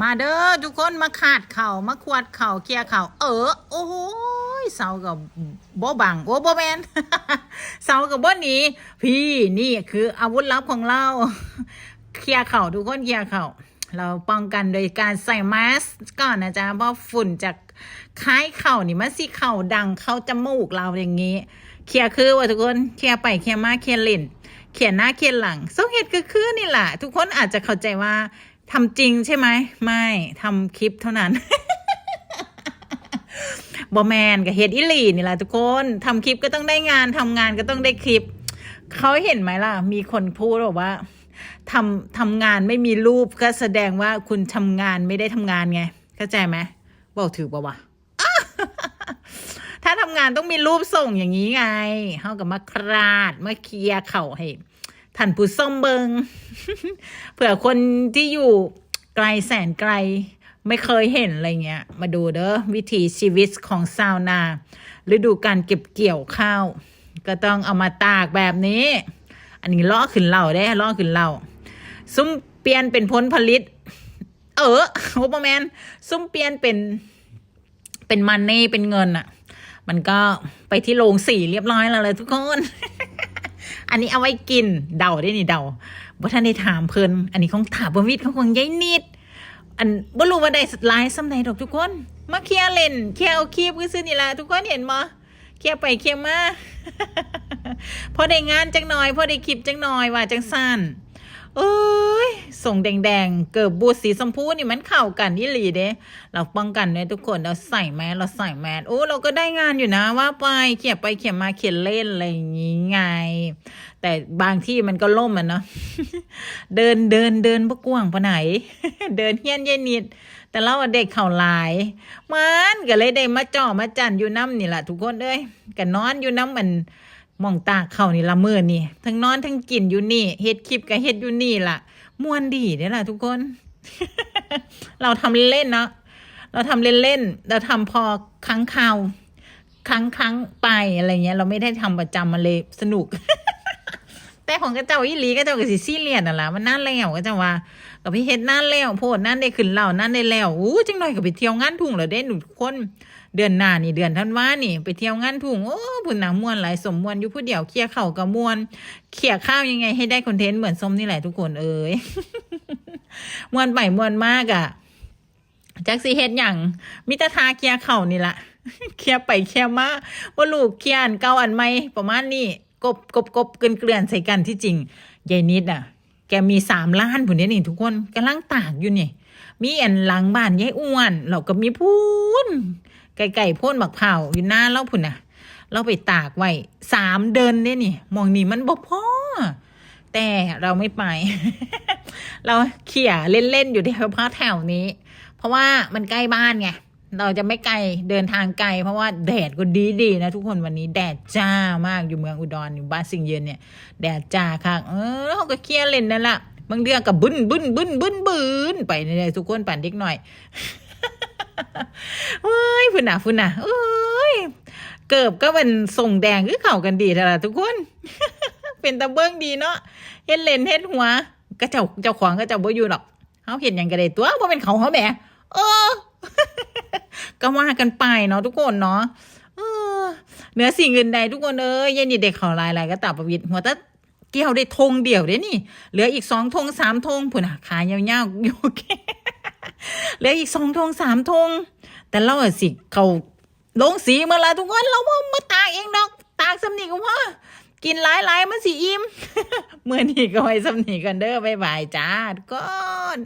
มาเด้อทุกคนมาขาดเข่ามาขวดเข่าเคลียเข่าเออ โอ้ยเสากับบ่บังโอ้บ่แมนเสากับบ่หนีพี่นี่คืออาวุธลับของเราเคลียเข่าทุกคนเคลียเข่าเราป้องกันโดยการใส่มาสก์ก่อนนะจ๊ะเพราะฝุ่นจากคล้ายเข่านี่มันสิเข่าดังเข้าจมูกเราอย่างนี้เคลียคือว่าทุกคนเคลียไปเคลียมาเคลียเล่นเขียนหน้าเขียนหลังสาเหตุก็คือนี่แหละทุกคนอาจจะเข้าใจว่า ทำจริงใช่ไหม ไม่ทำคลิปเท่านั้นบอแมนกับเฮดอิลีนี่แหละทุกคนทำคลิปก็ต้องได้งานทำงานก็ต้องได้คลิป เขาเห็นไหมล่ะ มีคนพูดบอกว่าทำทำงานไม่มีรูปก็แสดงว่าคุณทำงานไม่ได้ทำงานไง เข้าใจไหมบอกถือปะวะถ้าทำงานต้องมีรูปส่งอย่างนี้ไงเขากับมาคราดมาเคลียร์เข่าให้ ท่านผู้ส้มเบิงเผื่อคนที่อยู่ไกลแสนไกลไม่เคยเห็นอะไรเงี้ย มาดูเด้อวิถีชีวิตของชาวนาฤดูการเก็บเกี่ยวข้าว ก็ต้องเอามาตากแบบนี้ อันนี้ล่อขึ้นเหล่าได้ล่อขึ้นเหล่าซุ้มเปลี่ยนเป็นผลผลิต เออโอปแมนซุ้มเปลี่ยนเป็นเป็นมันนี่เป็นเงินอะมันก็ไปที่โรงสีเรียบร้อยแล้วเลยทุกคน อันนี้เอาไว้กินเดาได้นี่เดาบ่ท่านได้ถามเพิ่นอันนี้ของถามบวิทย์ของของยายนิด อันบ่รู้ว่าได้ลายสำใดดอกทุกคน มาเคลียร์เล่นเคลียร์เอาคลิปก็ซื้อนี่ล่ะทุกคนเห็นบ่เคลียร์ไปเคลียร์มาพอได้งานจังหน่อย พอได้คลิปจังหน่อยว่าจังสั้น เอ้ยส่งแดงๆ เกิดบูดสีชมพูนี่มันเข้ากันนี่หลีเด้เราป้องกันเนี่ยทุกคนเราใส่แมสเราใส่แมสโอ้เราก็ได้งานอยู่นะว่าไปเขียนไปเขียนมาเขียนเล่นอะไรอย่างงี้ไง แต่บางที่มันก็ล่มอะเนาะเดินเดินเดินบกว้างปะไหน เดินเฮี้ยนเย็นนิด แต่เราเด็กเข่าลาย มันก็เลยได้มาจ่อมาจันอยู่น้ำนี่แหละทุกคนเอ้ยก็นอนอยู่น้ำมัน มองตาเขานี่ละเมือนี่ทั้งนอนทั้งกินอยู่นี่เฮ็ดคลิปกับเฮ็ดอยู่นี่ล่ะม่วนดีเด้อล่ะทุกคน เราทำเล่นๆเนาะเราทำเล่นๆเราทำพอครั้งคราวครั้งครั้งไปอะไรเงี้ย เราไม่ได้ทำประจำมาเลยสนุก แต่ของกระเจ้าอีหลีกระเจ้าก็สิซีเรียสน่ะล่ะมันนั่นแล้วก็จะว่ากับพี่เฮ็ดนั่นแล้วโพดนั่นได้ขึ้นเหล่านั่นได้แล้วอู้จังหน่อยก็ไปเที่ยวงานทุ่งเหรอเด้หนุคนเดือนหน้านี่เดือนธันวานี่ ไปเที่ยวงานทุ่งโอ้พุ่นน่ะม่วนหลายสมมวนอยู่ผู้เดียวเคลียร์เข่ากับมวนเขี่ยข้าวยังไงให้ได้คอนเทนต์เหมือนส้มนี่แหละทุกคนเอ้ยมวนไปม่วนมากอะจักสิเฮ็ดหยังมิตรทาเคลียร์เข่านี่ละเคลียร์ไปเคลียร์มาว่าลูกเคลียร์อันเก่าอันใหม่ประมาณนี้ กบกบกบเกลือนเกลือนใส่กันที่จริงยายนิดอะ แกมีสามล้านผุนนี้นี่ทุกคนกำลังตากอยู่นี่มีอันหลังบ้านยายอ้วนเราก็มีพูนไก่ไก่พ่นบักเผาอยู่หน้าเล่าพุ่นน่ะ เราไปตากไว้สามเดินเนี่ยนี่มองนี่มันบ่พอแต่เราไม่ไป เราเขี่ยเล่นๆอยู่ที่พาแถวนี้ เพราะว่ามันใกล้บ้านไง เราจะไม่ไกลเดินทางไกล เพราะว่าแดดก็ดีดีๆนะทุกคนวันนี้แดดจ้ามากอยู่เมืองอุดรอยู่บ้านสิงห์เย็นเนี่ยแดดจ้าค่ะเออแล้วเขาก็เคลียร์เล่นนั่นแหละบางเดือนกับบึ้นบึ้นบึ้นบึ้นบึ้นไปเลยทุกคนปั่นเด็กหน่อยเฮ้ยฝุ่นหนาฝุ่นหนาเอ้ยเกิบก็เป็นส่งแดงคือเข่ากันดีแต่ละทุกคน เป็นตะเบิ้งดีเนาะเฮ็ดเลนเฮ็ดหัวก็เจ้าเจ้าของก็เจ้าบ่อยู่หรอกเขาเห็นอย่างกระเดตัวเพราะเป็นเขาเขาแหมเออก็ว่ากันไปเนาะทุกคนเนาะเหนือสิ่งอื่นใดทุกคนเอ้ยเย็นนี่เด็กเขาลายลายก็ตับประวิตหัวตะเกี่ยวได้ธงเดียวเด้นี่ เหลืออีกสองธงสามธงผุนอะขายาวๆอยู่เหลืออีกสองธงสามธงแต่เราสิเขาลงสีมื่อไรทุกคนเราว่ามาตากเองดอกตากสำนีก็พอกินหลายๆมันสิอิ่มเมื่อนี้ก็ไว้สำนีกันเด้อบ๊ายบายจ้าทุกคน